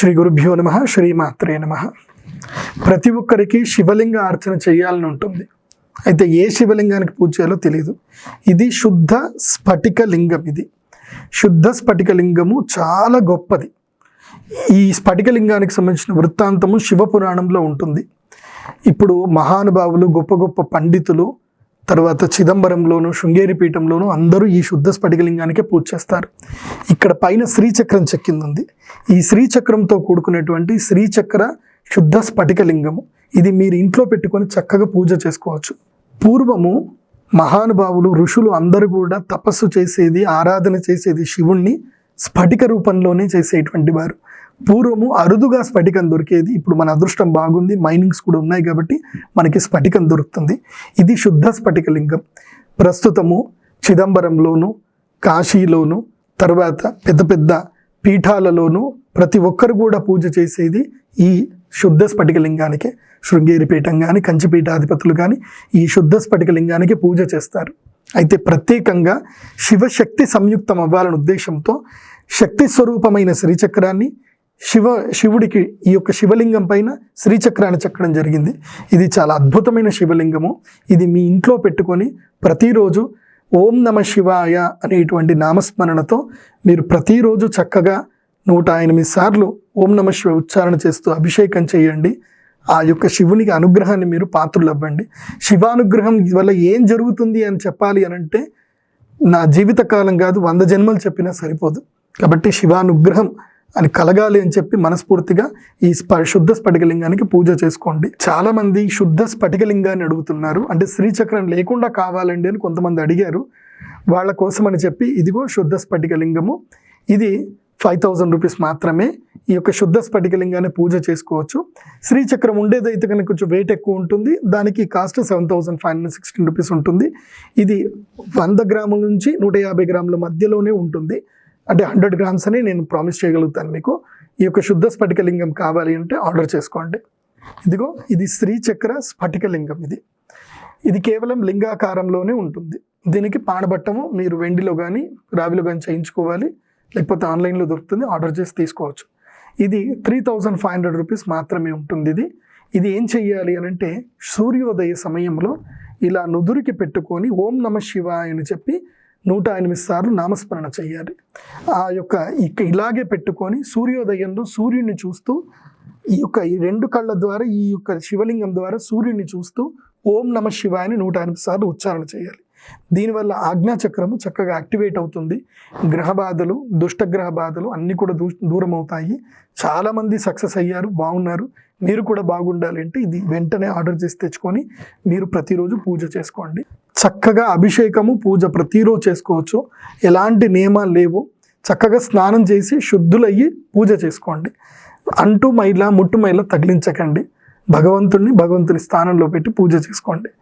శ్రీ గురుభ్యో నమ శ్రీమాత్రే నమ. ప్రతి ఒక్కరికి శివలింగ అర్చన చేయాలని ఉంటుంది. అయితే ఏ శివలింగానికి పూజ చేయాలో తెలియదు ఇది శుద్ధ స్ఫటిక లింగం ఇది. శుద్ధ స్ఫటిక లింగము చాలా గొప్పది. ఈ స్ఫటిక లింగానికి సంబంధించిన వృత్తాంతము శివపురాణంలో ఉంటుంది. ఇప్పుడు మహానుభావులు గొప్ప గొప్ప పండితులు తర్వాత చిదంబరంలోను శృంగేరి పీఠంలోను అందరూ ఈ శుద్ధ స్ఫటికలింగానికే పూజ చేస్తారు. ఇక్కడ పైన శ్రీచక్రం చెక్కింది ఈ శ్రీచక్రంతో కూడుకున్నటువంటి శ్రీచక్ర శుద్ధ స్ఫటికలింగము. ఇది మీరు ఇంట్లో పెట్టుకొని చక్కగా పూజ చేసుకోవచ్చు. పూర్వము మహానుభావులు ఋషులు అందరూ కూడా తపస్సు చేసేది ఆరాధన చేసేది శివుణ్ణి. స్ఫటిక రూపంలోనే చేసేటువంటి వారు. పూర్వము అరుదుగా స్ఫటికం దొరికేది ఇప్పుడు మన అదృష్టం బాగుంది మైనింగ్స్ కూడా ఉన్నాయి కాబట్టి మనకి స్ఫటికం దొరుకుతుంది. ఇది శుద్ధ స్ఫటికలింగం ప్రస్తుతము చిదంబరంలోను కాశీలోను తర్వాత పెద్ద పెద్ద పీఠాలలోనూ ప్రతి ఒక్కరు కూడా పూజ చేసేది ఈ శుద్ధ స్ఫటికలింగానికి శృంగేరి పీఠం కానీ కంచిపీఠాధిపతులు కానీ ఈ శుద్ధ స్ఫటికలింగానికి పూజ చేస్తారు. అయితే ప్రత్యేకంగా శివశక్తి సంయుక్తం అవ్వాలనే ఉద్దేశంతో శక్తి స్వరూపమైన శ్రీచక్రాన్ని శివ శివుడికి ఈ యొక్క శివలింగం పైన శ్రీచక్రాన్ని చెక్కడం జరిగింది. ఇది చాలా అద్భుతమైన శివలింగము. ఇది మీ ఇంట్లో పెట్టుకొని ప్రతిరోజు ఓం నమ శివాయ అనేటువంటి నామస్మరణతో మీరు ప్రతిరోజు చక్కగా నూట ఎనిమిది సార్లు ఓం నమ శివ ఉచ్చారణ చేస్తూ అభిషేకం చేయండి. ఆ యొక్క శివునికి అనుగ్రహాన్ని మీరు పాత్రలు అవ్వండి శివానుగ్రహం వల్ల ఏం జరుగుతుంది అని చెప్పాలి అని అంటే నా జీవితకాలం కాదు వంద జన్మలు చెప్పినా సరిపోదు. కాబట్టి శివానుగ్రహం అని కలగాలి అని చెప్పి మనస్ఫూర్తిగా ఈ స్ప శుద్ధ స్ఫటికలింగానికి పూజ చేసుకోండి. చాలామంది శుద్ధ స్ఫటికలింగాన్ని అడుగుతున్నారు. అంటే శ్రీచక్రం లేకుండా కావాలండి అని కొంతమంది అడిగారు. వాళ్ళ కోసం అని చెప్పి ఇదిగో శుద్ధ స్ఫటికలింగము. ఇది ఫైవ్ థౌజండ్ రూపీస్ మాత్రమే ఈ యొక్క శుద్ధ స్ఫటికలింగాన్ని పూజ చేసుకోవచ్చు. శ్రీచక్రం ఉండేదైతే కనుక కొంచెం వెయిట్ ఎక్కువ ఉంటుంది. దానికి cost seven thousand five hundred sixteen rupees ఉంటుంది. ఇది వంద గ్రాముల నుంచి నూట యాభై గ్రాముల మధ్యలోనే ఉంటుంది. అంటే హండ్రెడ్ గ్రామ్స్ అని నేను ప్రామిస్ చేయగలుగుతాను మీకు. ఈ యొక్క శుద్ధ స్ఫటికలింగం కావాలి అంటే ఆర్డర్ చేసుకోండి. ఇదిగో ఇది శ్రీచక్ర స్ఫటికలింగం ఇది. ఇది కేవలం లింగాకారంలోనే ఉంటుంది. దీనికి పానబట్టము మీరు వెండిలో కానీ రావిలో కానీ చేయించుకోవాలి. లేకపోతే ఆన్లైన్లో దొరుకుతుంది ఆర్డర్ చేసి తీసుకోవచ్చు. ఇది three thousand five hundred rupees మాత్రమే ఉంటుంది ఇది. ఇది ఏం చెయ్యాలి అని అంటే సూర్యోదయ సమయంలో ఇలా నుదురికి పెట్టుకొని ఓం నమ శివాయ అని చెప్పి నూట ఎనిమిది సార్లు నామస్మరణ చేయాలి ఆ యొక్క ఇక ఇలాగే పెట్టుకొని సూర్యోదయంలో సూర్యుడిని చూస్తూ ఈ యొక్క ఈ రెండు కళ్ళ ద్వారా ఈ యొక్క శివలింగం ద్వారా సూర్యుడిని చూస్తూ ఓం నమ శివాయని నూట ఎనిమిది సార్లు ఉచ్చారణ చేయాలి దీనివల్ల ఆజ్ఞాచక్రము చక్కగా యాక్టివేట్ అవుతుంది. గ్రహ బాధలు దుష్టగ్రహ బాధలు అన్నీ కూడా దూ దూరం అవుతాయి. చాలామంది సక్సెస్ అయ్యారు బాగున్నారు. మీరు కూడా బాగుండాలి అంటే ఇది వెంటనే ఆర్డర్ చేసి తెచ్చుకొని మీరు ప్రతిరోజు పూజ చేసుకోండి. చక్కగా అభిషేకము పూజ ప్రతిరోజు చేసుకోవచ్చు. ఎలాంటి నియమాలు లేవు. చక్కగా స్నానం చేసి శుద్ధులయ్యి పూజ చేసుకోండి. అంటూ మైల ముట్టు మైల తగిలించకండి. భగవంతుడిని భగవంతుని స్థానంలో పెట్టి పూజ చేసుకోండి.